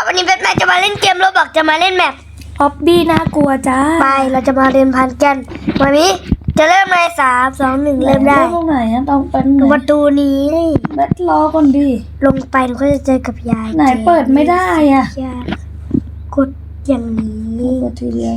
ครับวันนี้แบทแมนจะมาเล่นเกมโรบอกจะมาเล่นแมปฮอบบี้น่ากลัวจ้าไปเราจะมาเรียนพันกันวันนี้จะเริ่มในสามสองหนึ่งเริ่มได้ตรงไหนอะต้องเป็นดูไหปนระตูนี้แบทรอก่อนดิลงไปหนูก็จะเจอกับยายไหนเปิดไม่ได้อะยายกดอย่างนี้กดทีเดียว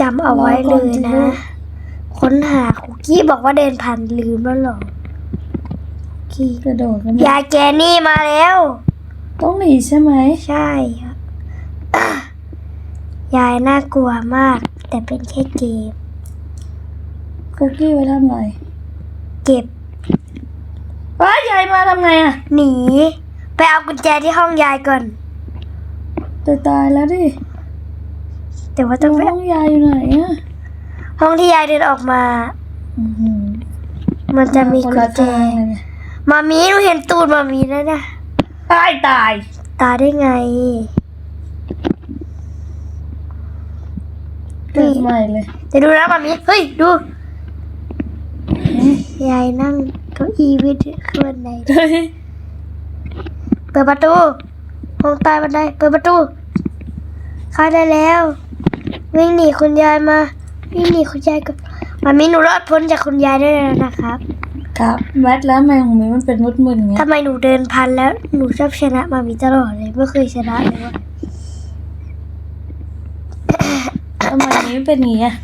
จำเอาไว้เลยนะรอก่อนสิค้นหาคุกกี้บอกว่าเดินผ่านลืมแล้วเหรอคุกกี้กระโดดกันยายแกนี่มาแล้ว ต้องหนีใช่ไหม ใช่ครับยายน่ากลัวมาก แต่เป็นแค่เกมคุกกี้ไว้ทำไรเก็บว้ายายมาทำไงอะหนี ไปเอากุญแจที่ห้องยายก่อนตายตายแล้วดิแต่ว่าต้องไปห้องยายอยู่ไหนอะห้องที่ยายเดินออกมาอื้อหือมันจะมีคนกุญละแจทางเลยเนี่ยมามีหนูเห็นตูดมามีแล้วนะ ตายตาย ตาได้ไง เกิดใหม่เลย เดี๋ยวดูนะมามีเฮ้ย ดู ยายนั่งเก้าอี้วิทย์ขึ้นบันไดเฮ้ยเปิดประตูห้องใต้บันไดเปิดประตูเข้าได้แล้ว วิ่งหนีคุณยายมา วิ่งหนีคุณยายก็มามีหนูรอดพ้นจากคุณยายได้แล้วนะครับ ครับแบทแล้วทำไมของมีมันเป็นมุดมึนอย่างเงี้ยทำไมหนูเดินพันแล้วหนูชอบชนะมามีตลอดเลยไม่เคยชนะเลยว่ะทำไมนี้มันเป็นอย่างเงี้ย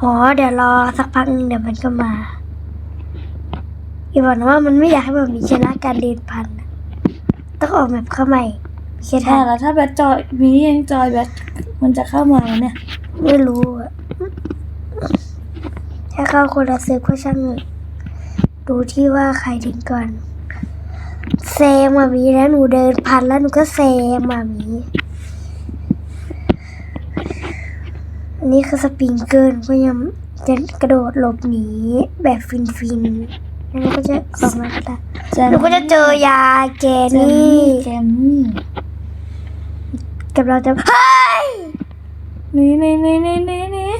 อ๋อเดี๋ยวรอสักพักหนึงเดี๋ยวมันก็มาอย่าบอกนะว่ามันไม่อยากให้มามีชนะการเดินพันน่ะต้องออกแบบเข้าใหม่แค่ถ้าทางแล้วถ้าแบทจอยมียังจอยแบทมันจะเข้ามาไหมเนี่ย ไม่รู้อะถ้าเข้าคนละเซิร์ฟก็ช่างเถอะ ดูที่ว่าใครถึงก่อนแซงมามีแล้วหนูเดินพันแล้วหนูก็แซงมามีอันนี้คือสปริงเกิลก็ยังจะกระโดดหลบหนีแบบฟินฟินๆแล้วหนูก็จะออกมาตาแจมหนูก็จะเจอยาแกแจมนี่นี่แจมนี่กับเราจะเฮ้ยนี่นี่นี่นี่นี่นี่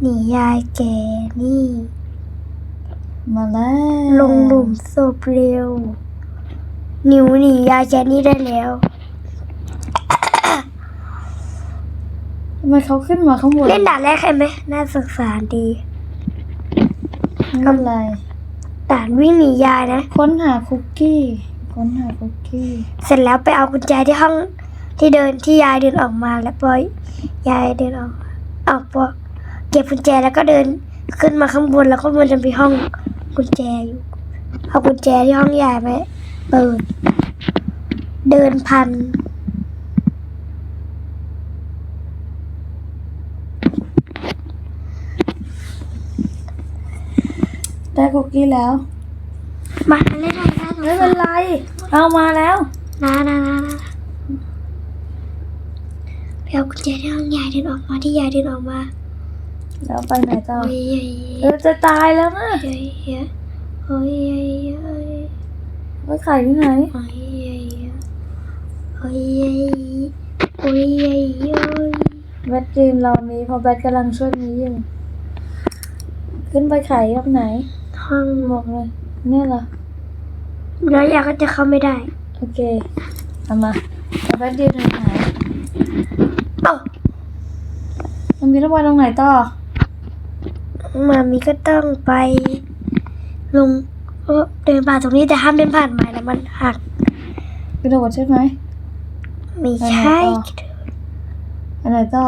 หนียายแกนี่ มาแล้วลงหลุมศพเร็ว นิวหนียายแกนี่ได้แล้วทำไมเขาขึ้นมาข้างบนเล่นด่านแรกใช่ไหมน่าสงสารดีไม่เป็นไรด่านวิ่งหนียายนะ ค้นหาคุกกี้ ค้นหาคุกกี้ เสร็จแล้วไปเอากุญแจที่ห้องที่เดินที่ยายเดินออกมาแล้วพอยายเดินออกมาเอาพอเก็บกุญแจแล้วก็เดินขึ้นมาข้างบนแล้วก็มันจะมีห้อง กุญแจอยู่ เอากุญแจที่ห้องยายไปเปิด เดินพัน ได้คุกกี้แล้ว มาเล่นอะไรนะไม่เป็นไร เอามาแล้ว นะนะนะนะไปเอากุญแจที่ห้องยายเดินออกมาที่ยายเดินออกมา แล้วไปไหนต่อโอ้ยเออจะตายแล้วนะเฮ้ยเฮ้ยโอ้ยเฮ้ยเฮ้ยไปขายที่ไหนโอ้ยโอ้ยโอ้ยโอ้ยแบทยืนรอมีเพอแบทกำลังช่วยมีอยู่ขึ้นไปขายที่ไหนห้องบอกเลยเนี่ยเหรอแล้วยายก็จะเข้าไม่ได้ โอเคเอามาเอาแบทยืนไหนเอ้ามันมีระบายตรงไหนต่อ มามีก็ต้องไป ลงเออเดินผ่านตรงนี้แต่ห้ามเดินผ่านไม้นะมันหักกระโดดใช่ไหมไม่ใช่อันไหนต่อ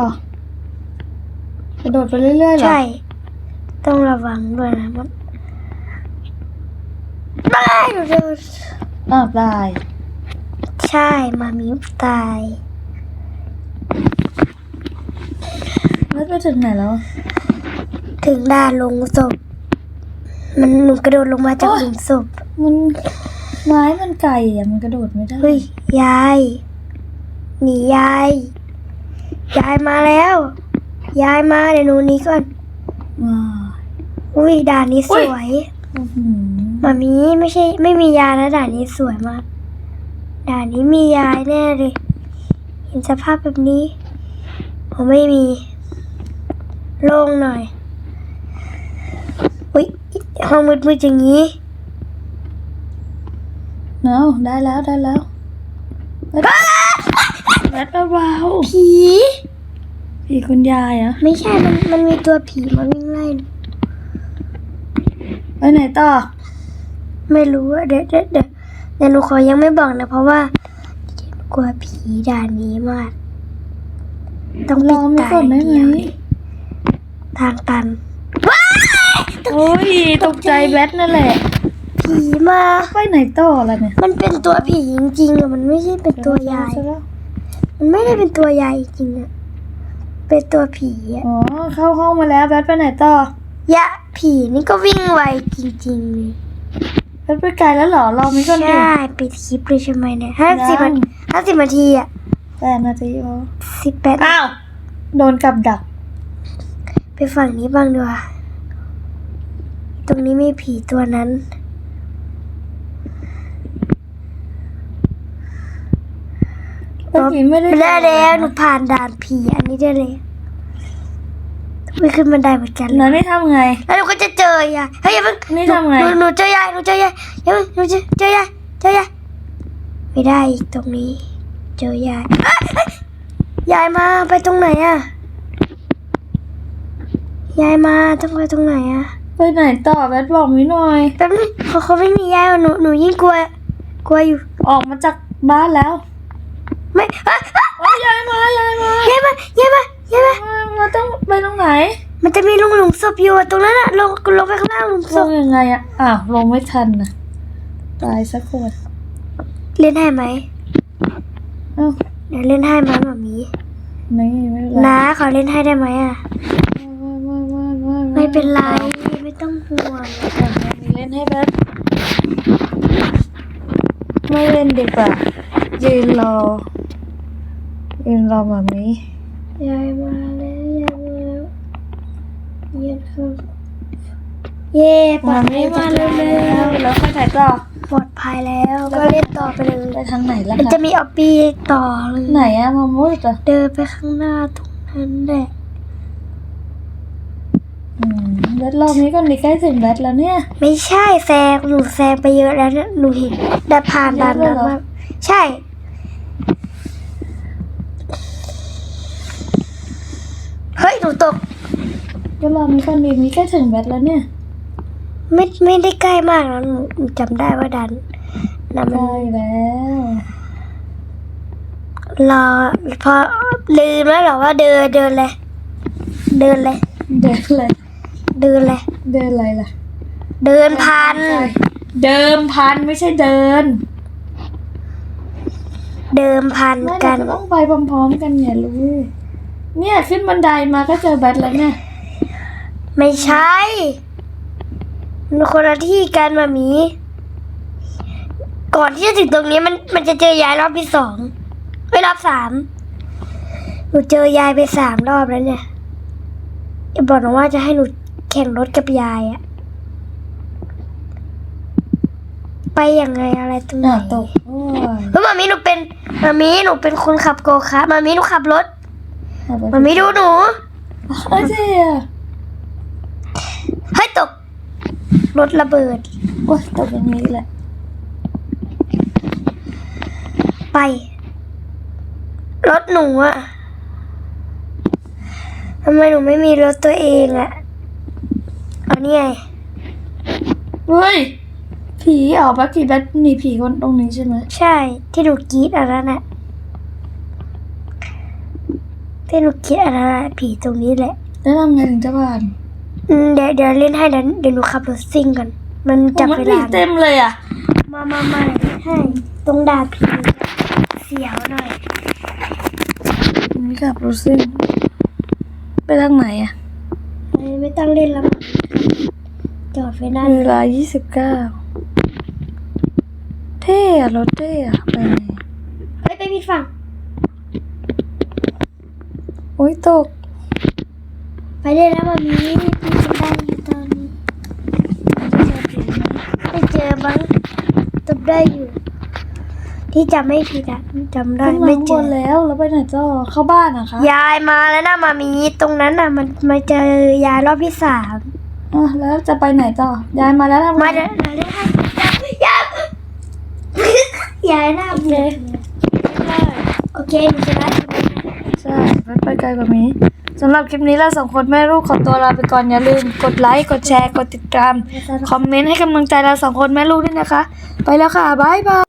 กระโดดไปเรื่อยๆเหรอใช่ ต้องระวังด้วยนะมันไม่หนูเดินอ้าวตาย ใช่มามีตายแล้วไปถึงไหนแล้ว ถึงด่านลงศพ มันหนูกระโดดลงมาจากโอ๊ย หลุมศพมันไม้มันไก่อะมันกระโดดไม่ได้เฮ้ยยายหนียายยายมาแล้วยายมาเดี๋ยวหนูหนีก่อนว้าวอุ้ยด่านนี้สอุ๊ยวยอื้อหือมามีไม่ใช่ ไม่มียายนะด่านนี้สวยมากด่านนี้มียายแน่เลย เห็นสภาพแบบนี้ ผมไม่มี โล่งหน่อย อุ้ยห้องมืดๆอย่างนี้เอาได้แล้วได้แล้วไปแบทเบาผีๆผีคุณยายเหรอะไม่ใช่มันมันมีตัวผีมาวิ่งไล่หนูไปไหนต่อ ไม่รู้อะเดี๋ยวเดี๋ยวเดี๋ยวเดี๋ยวหนูขอยังไม่บอกนะ เพราะว่ากลัวผีด่านนี้มาก ต้องรปิอดไม่ตาก่อนได้เดียวไหมเลยทางตัน โอ้ยตกใจแบทนั่นแหละ ผีมา ไปไหนต่อล่ะเนี่ยมันเป็นตัวผีจริงๆอะมันไม่ใช่เป็นตัวยายซะแล้วมันไม่ได้เป็นตัวยายจริงๆอะเป็นตัวผีอะอ๋อเข้าห้องมาแล้วแบทไปไหนต่อยะผีนี่ก็วิ่งไวจริงๆเลยแบทไปไกลแล้วเหรอรอไม่ก่อนดิใช่ปิดคลิปเลยใช่ไหมเนี่ยห้าสิบยังห้าสิบนาทีอะแปดนาทีพอสิบแปดอ้าวโดนกับดัก ไปฝั่งนี้บ้างดีกว่า ตรงนี้มีผีตัวนั้น เมื่อกี้ไม่ได้ไม่ได้แล้วหนูผ่านด่านผีอันนี้ได้เลยไม่ขึ้นบันไดเหมือนกันเลแล้วยนี่ทำไง แล้วหนูก็จะเจอยายเฮ้ยอย่าเพิ่งนี่ทำไง หนูหนูเจอยายหนูเจอยายอย่าเพิ่งหนูเจอเจอยายเจอยายไม่ได้อีกตรงนี้ เจอยายเอ้ยเอ้ยยายมาไปตรงไหนอะยายมาต้องไปตรงไหนอะ ไปไหนต่อแบทบอกมิหน่อย แป๊บนึงเขาเขาไม่มียายหนูหนูยิ่งกลัว กลัวอยู่ ออกมาจากบ้านแล้วไม่เอ้ยเอ้ยโอ้ยยายมายายมายายมายายมายายมามาต้องไปตรงไหนมันจะมีลุงหลุมศพอยู่อะตรงนั้นอะลงลงไปข้างล่างหลุมศลพงยังไงอะอ้าวลงไม่ทันนะตายสักคนเล่นให้ไหมอ้าวเดี๋ยวเล่นให้ไหมหมามีนี่ไม่เป็นไรน้าขอเล่นให้ได้ไหมอะไม่ไม่เป็นไร ไม่ต้องห่วงมีเล่นให้แบทไม่เล่นดีกว่ายืนรอยืนรอแบบนี้ยายมาแล้วยายมาแล้วเย็นครับเย่ปลอดภัยมาเร็วแล้วไปไหนต่อๆปลอดภัยแล้วก็เล่นต่อไปเลยไปทางไหนล่ะมันคะจะมีออปปี้ต่อเลยไหนอะมามุดอะเดินไปข้างหน้าตรงนั้นแหละ อืมแบ ทรอบนี้ก็ใกล้ถึงแบทแล้วเนี่ย ไม่ใช่แซงหนูแซงไปเยอะแล้วเนี่ยหนูเห็นได้ผ่านด่านนั้นมาใช่ เฮ้ยหนูตกก็รอบนี้ก็ดีนี้ใกล้ถึงแบทแล้วเนี่ย ไม่ไม่ได้ใกล้มากนะหนูหนูจำได้ว่าดันนะมันใช่แล้วรอพอลืมแล้วเหรอว่าเดินเดินเลย เดินเลย เดินเลย เดินเลย เดินอะไรล่ะ เดินพัน เดิมพันไม่ใช่เดินเดิมพันไม่กัเราน ก็ต้องไปพร้อมๆกันเนี่ยลูกเนี่ยขึ้นบันไดมาก็เจอแบทแล้วเนี่ย ไม่ใช่มันคนละที่กันมามี ก่อนที่จะถึงตรงนี้มันมันจะเจอยายรอบที่สองไม่รอบสามหนูเจอยายไปสามรอบแล้วเนี่ยอย่าบอกนะว่าจะให้หนูแข่งรถกับยายอะไปยังไงอะไรตรงไหนอะตกโอ้ยเฮ้ยมามีหนูเป็นมามีหนูเป็นคนขับโกคาร์ทมามีหนูขับรถเอาไปมามีดูหนูเอ้ยเจ๊อะเฮ้ยตก รถระเบิดโอ้ยตกอย่างนี้แหละไป รถหนูอะทำไมหนูไม่มีรถตัวเองอะเอานี่ไงเฮ้ย ผีเหรอแบทผีแบทหนีผีคนตรงนี้ใช่ไหมใช่ ที่หนูกรีดอันนั้นอะที่หนูกรีดอันนั้นอะผีตรงนี้แหละ แล้วทำไงถึงจะผ่านอืมเดี๋ยวเดี๋ยวเล่นให้เดี๋ยวเดี๋ยวหนูขับรถซิ่งกันมันจับโอ้มันเวผีลาเต็มเลยอะ มามามาเดี๋ยวเล่นให้ตรงดาบผีเสียวหน่อย นี่ขับรถซิ่งไปทางไหนอะเอ้ยไม่ ต้องเล่นแล้วมั้งจอดไว้นั่นเวลายี่สิบเก้าเท่อะรถเท่อะไปไหนเฮ้ยไปผิดฝั่ง โอ้ยตก ไปได้แล้วมามีพี่จะได้อยู่ตอนนี้ไม่เจอบ้างจำได้อยู่ ที่จำไม่ผิดอะจำได้ขึ้นมาไม่ข้างเจบอนแล้วแล้วไปไหนต่อเข้าบ้านเหรอะคะยายมาแล้วนะมามีตรงนั้นน่ะ มันมาเจอยายรอบที่สามอะแล้วจะไปไหนต่อยายมาแล้วทำไงมาเดี๋ยวเดี๋ยวเล่นให้ยายยายยายหน้าโอเคบูดเลยไม่เป็นไรโอเคหนูชนะใช่ไหมใช่แบทไปไกลกว่านี้สำหรับคลิปนี้เราสองคนแม่ลูกขอตัวลาไปก่อนอย่าลืมกดไลค์กดแชร์กดติดตามคอมเมนต์ให้กำลังใจเราสองคนแม่ลูกด้วยนะคะ ไปแล้วค่ะบ๊ายบาย